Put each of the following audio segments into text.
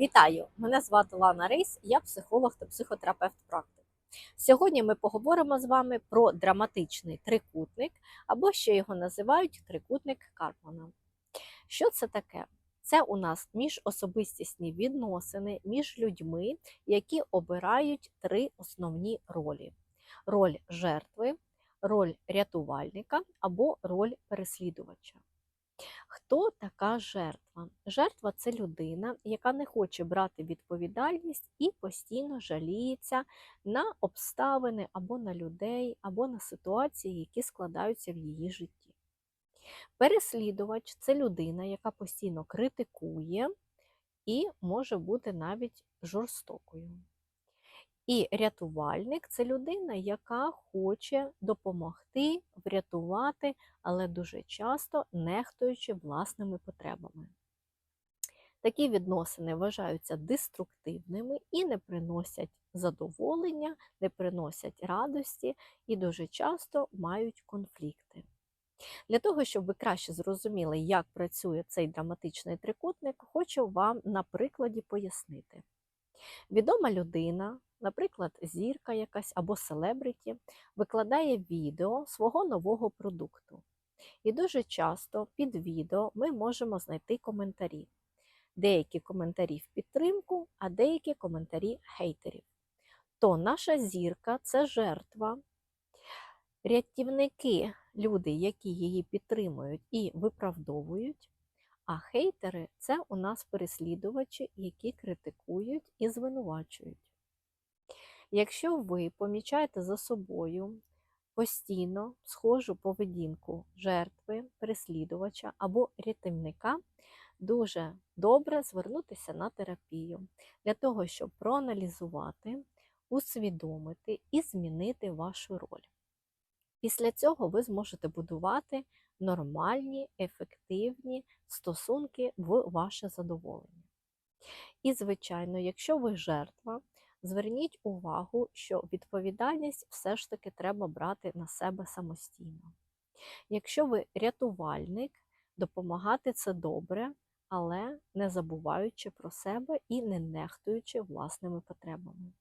Вітаю! Мене звати Лана Рейс, я психолог та психотерапевт практик. Сьогодні ми поговоримо з вами про драматичний трикутник, або ще його називають трикутник Карпмана. Що це таке? Це у нас міжособистісні відносини між людьми, які обирають три основні ролі: роль жертви, роль рятувальника або роль переслідувача. Хто така жертва? Жертва це людина, яка не хоче брати відповідальність і постійно жаліється на обставини або на людей, або на ситуації, які складаються в її житті. Переслідувач це людина, яка постійно критикує і може бути навіть жорстокою. І рятувальник це людина, яка хоче допомогти, врятувати, але дуже часто нехтуючи власними потребами. Такі відносини вважаються деструктивними і не приносять задоволення, не приносять радості і дуже часто мають конфлікти. Для того, щоб ви краще зрозуміли, як працює цей драматичний трикутник, хочу вам на прикладі пояснити. Відома людина, наприклад, зірка якась або селебриті, викладає відео свого нового продукту. І дуже часто під відео ми можемо знайти коментарі. Деякі коментарі в підтримку, а деякі коментарі хейтерів. То наша зірка це жертва. Рятівники, люди, які її підтримують і виправдовують, а хейтери це у нас переслідувачі, які критикують звинувачують. Якщо ви помічаєте за собою постійно схожу поведінку жертви, переслідувача або рятівника, дуже добре звернутися на терапію для того, щоб проаналізувати, усвідомити і змінити вашу роль. Після цього ви зможете будувати нормальні, ефективні стосунки в ваше задоволення. І, звичайно, якщо ви жертва, зверніть увагу, що відповідальність все ж таки треба брати на себе самостійно. Якщо ви рятувальник, допомагати це добре, але не забуваючи про себе і не нехтуючи власними потребами.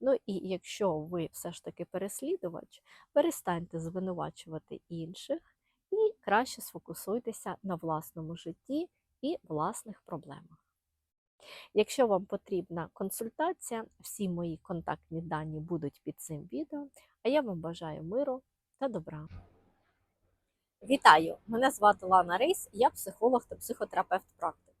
Ну і якщо ви все ж таки переслідувач, перестаньте звинувачувати інших і краще сфокусуйтеся на власному житті і власних проблемах. Якщо вам потрібна консультація, всі мої контактні дані будуть під цим відео, а я вам бажаю миру та добра. Вітаю! Мене звати Лана Рейс, я психолог та психотерапевт практик.